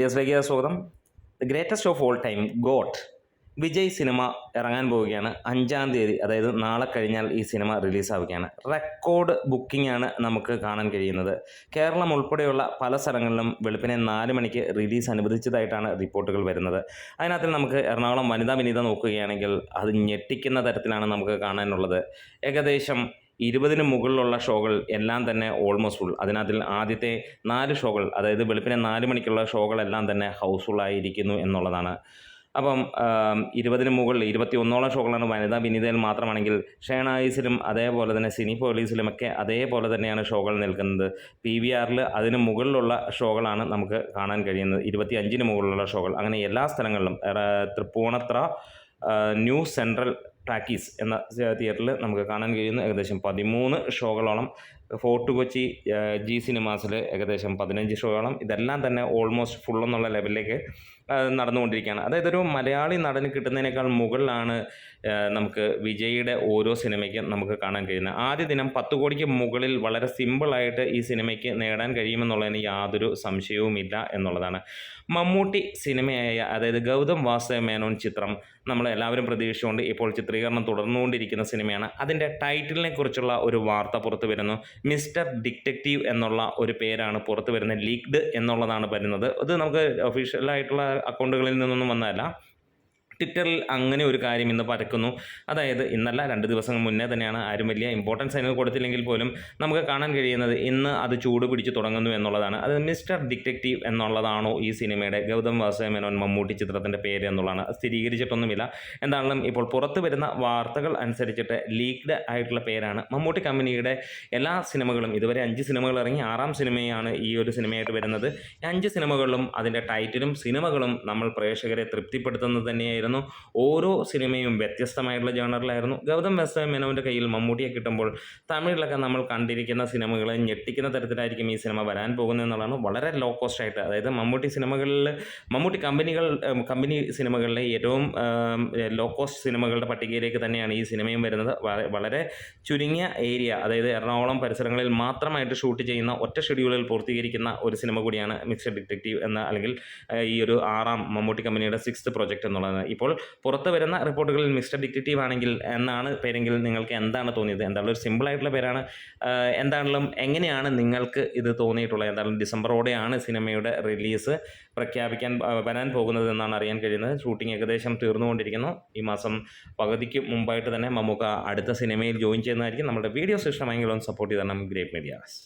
ഡിയസ്ലേക്ക് സ്വാഗതം. The greatest of all time goat Vijay cinema ഇറങ്ങാൻ പോവുകയാണ്. അഞ്ചാം തീയതി അതായത് നാളെ കഴിഞ്ഞാൽ ഈ സിനിമ റിലീസാവുകയാണ്. റെക്കോർഡ് ബുക്കിംഗ് ആണ് നമുക്ക് കാണാൻ കഴിയുന്നത്. കേരളം ഉൾപ്പെടെയുള്ള പല സ്ഥലങ്ങളിലും വെളുപ്പിനെ നാല് മണിക്ക് റിലീസ് അനുവദിച്ചതായിട്ടാണ് റിപ്പോർട്ടുകൾ വരുന്നത്. അതിനകത്തിൽ നമുക്ക് എറണാകുളം വനിതാ വിനീത നോക്കുകയാണെങ്കിൽ അത് ഞെട്ടിക്കുന്ന തരത്തിലാണ് നമുക്ക് കാണാനുള്ളത്. ഏകദേശം ഇരുപതിന് മുകളിലുള്ള ഷോകൾ എല്ലാം തന്നെ ഓൾമോസ്റ്റ് ഫുൾ അതിനകത്തിൽ ആദ്യത്തെ നാല് ഷോകൾ അതായത് വെളുപ്പിനെ നാല് മണിക്കുള്ള ഷോകളെല്ലാം തന്നെ ഹൗസ്ഫുൾ ആയിരിക്കുന്നു എന്നുള്ളതാണ്. അപ്പം ഇരുപതിന് മുകളിൽ ഇരുപത്തി ഒന്നോളം ഷോകളാണ് വനിതാ വിനീതയിൽ മാത്രമാണെങ്കിൽ ഷേണായിസിലും അതേപോലെ തന്നെ സിനി പോലീസിലുമൊക്കെ അതേപോലെ തന്നെയാണ് ഷോകൾ നിൽക്കുന്നത്. പി വി ആറിൽ അതിന് മുകളിലുള്ള ഷോകളാണ് നമുക്ക് കാണാൻ കഴിയുന്നത്. ഇരുപത്തി അഞ്ചിന് മുകളിലുള്ള ഷോകൾ. അങ്ങനെ എല്ലാ സ്ഥലങ്ങളിലും തൃപ്പൂണത്ര ന്യൂ സെൻട്രൽ ടാക്കീസ് എന്ന തിയേറ്ററിൽ നമുക്ക് കാണാൻ കഴിയുന്ന ഏകദേശം പതിമൂന്ന് ഷോകളോളം ഫോർട്ട് കൊച്ചി ജി സിനിമാസിൽ ഏകദേശം പതിനഞ്ച് ഷോയോളം ഇതെല്ലാം തന്നെ ഓൾമോസ്റ്റ് ഫുൾ എന്നുള്ള ലെവലിലേക്ക് നടന്നുകൊണ്ടിരിക്കുകയാണ്. അതായത് ഒരു മലയാളി നടന് കിട്ടുന്നതിനേക്കാൾ മുകളിലാണ് നമുക്ക് വിജയിയുടെ ഓരോ സിനിമയ്ക്കും നമുക്ക് കാണാൻ കഴിയുന്നത്. ആദ്യ ദിനം പത്ത് കോടിക്ക് മുകളിൽ വളരെ സിമ്പിളായിട്ട് ഈ സിനിമയ്ക്ക് നേടാൻ കഴിയുമെന്നുള്ളതിന് യാതൊരു സംശയവുമില്ല എന്നുള്ളതാണ്. മമ്മൂട്ടി സിനിമയായ അതായത് ഗൗതം വാസുദേവ മേനോൻ ചിത്രം നമ്മൾ എല്ലാവരും പ്രതീക്ഷിച്ചുകൊണ്ട് ഇപ്പോൾ ചിത്രീകരണം തുടർന്നുകൊണ്ടിരിക്കുന്ന സിനിമയാണ്. അതിന്റെ ടൈറ്റിലിനെ കുറിച്ചുള്ള ഒരു വാർത്ത പുറത്തു വരുന്നു. മിസ്റ്റർ ഡിറ്റക്റ്റീവ് എന്നുള്ള ഒരു പേരാണ് പുറത്ത് വരുന്നത്. ലീക്ഡ് എന്നുള്ളതാണ് വരുന്നത്. അത് നമുക്ക് ഒഫീഷ്യലായിട്ടുള്ള അക്കൗണ്ടുകളിൽ നിന്നൊന്നും വന്നതല്ല. ട്വിറ്ററിൽ അങ്ങനെ ഒരു കാര്യം ഇന്ന് പരക്കുന്നു. അതായത് ഇന്നല്ല രണ്ട് ദിവസം മുന്നേ തന്നെയാണ് ആരും വലിയ ഇമ്പോർട്ടൻസ് അതിന് കൊടുത്തില്ലെങ്കിൽ പോലും നമുക്ക് കാണാൻ കഴിയുന്നത് ഇന്ന് അത് ചൂട് പിടിച്ച് തുടങ്ങുന്നു എന്നുള്ളതാണ്. അത് മിസ്റ്റർ ഡിറ്റക്റ്റീവ് എന്നുള്ളതാണോ ഈ സിനിമയുടെ ഗൗതം വാസമേനോൻ മേനോൻ മമ്മൂട്ടി ചിത്രത്തിന്റെ പേര് എന്നുള്ളതാണ്. സ്ഥിരീകരിച്ചിട്ടൊന്നുമില്ല. എന്താണെങ്കിലും ഇപ്പോൾ പുറത്തു വരുന്ന വാർത്തകൾ അനുസരിച്ചിട്ട് ലീക്ഡ് ആയിട്ടുള്ള പേരാണ് മമ്മൂട്ടി കമ്പനിയുടെ എല്ലാ സിനിമകളും. ഇതുവരെ അഞ്ച് സിനിമകൾ ഇറങ്ങി ആറാം സിനിമയാണ് ഈ ഒരു സിനിമയായിട്ട് വരുന്നത്. അഞ്ച് സിനിമകളിലും അതിന്റെ ടൈറ്റിലും സിനിമകളും നമ്മൾ പ്രേക്ഷകരെ തൃപ്തിപ്പെടുത്തുന്നത് തന്നെയായിരുന്നു. ഓരോ സിനിമയും വ്യത്യസ്തമായിട്ടുള്ള ജേണറിലായിരുന്നു. ഗൗതം വാസുദേവ മേനോന്റെ കയ്യിൽ മമ്മൂട്ടിയെ കിട്ടുമ്പോൾ തമിഴിലൊക്കെ നമ്മൾ കണ്ടിരിക്കുന്ന സിനിമകളെ ഞെട്ടിക്കുന്ന തരത്തിലായിരിക്കും ഈ സിനിമ വരാൻ പോകുന്നത് എന്നുള്ളതാണ് വളരെ ലോ കോസ്റ്റ് ആയിട്ട്. അതായത് മമ്മൂട്ടി സിനിമകളിൽ മമ്മൂട്ടി കമ്പനികൾ കമ്പനി സിനിമകളിലെ ഏറ്റവും ലോ കോസ്റ്റ് സിനിമകളുടെ പട്ടികയിലേക്ക് തന്നെയാണ് ഈ സിനിമയും വരുന്നത്. വളരെ ചുരുങ്ങിയ ഏരിയ അതായത് എറണാകുളം പരിസരങ്ങളിൽ മാത്രമായിട്ട് ഷൂട്ട് ചെയ്യുന്ന ഒറ്റ ഷെഡ്യൂളിൽ പൂർത്തീകരിക്കുന്ന ഒരു സിനിമ കൂടിയാണ് മിക്സഡ് ഡിറ്റക്റ്റീവ് എന്ന അല്ലെങ്കിൽ ഈ ഒരു ആറാം മമ്മൂട്ടി കമ്പനിയുടെ സിക്സ്ത് പ്രോജക്റ്റ് എന്നുള്ളത് ഇപ്പോൾ പുറത്ത് വരുന്ന റിപ്പോർട്ടുകളിൽ മിസ്റ്റർ ഡിറ്റക്റ്റീവ് ആണെങ്കിൽ എന്നാണ് പേരെങ്കിൽ നിങ്ങൾക്ക് എന്താണ് തോന്നിയത്? എന്തായാലും ഒരു സിമ്പിൾ ആയിട്ടുള്ള പേരാണ്. എന്താണെങ്കിലും എങ്ങനെയാണ് നിങ്ങൾക്ക് ഇത് തോന്നിയിട്ടുള്ളത്? എന്തായാലും ഡിസംബറോടെയാണ് സിനിമയുടെ റിലീസ് പ്രഖ്യാപിക്കാൻ വരാൻ പോകുന്നത് എന്നാണ് അറിയാൻ കഴിയുന്നത്. ഷൂട്ടിംഗ് ഏകദേശം തീർന്നുകൊണ്ടിരിക്കുന്നു. ഈ മാസം പകുതിക്ക് മുമ്പായിട്ട് തന്നെ മമ്മൂക്ക അടുത്ത സിനിമയിൽ ജോയിൻ ചെയ്യുന്നതായിരിക്കും. നമ്മുടെ വീഡിയോസ് ഇഷ്ടമായെങ്കിൽ ഒന്ന് സപ്പോർട്ട് ചെയ്ത് തരണം. Great medias.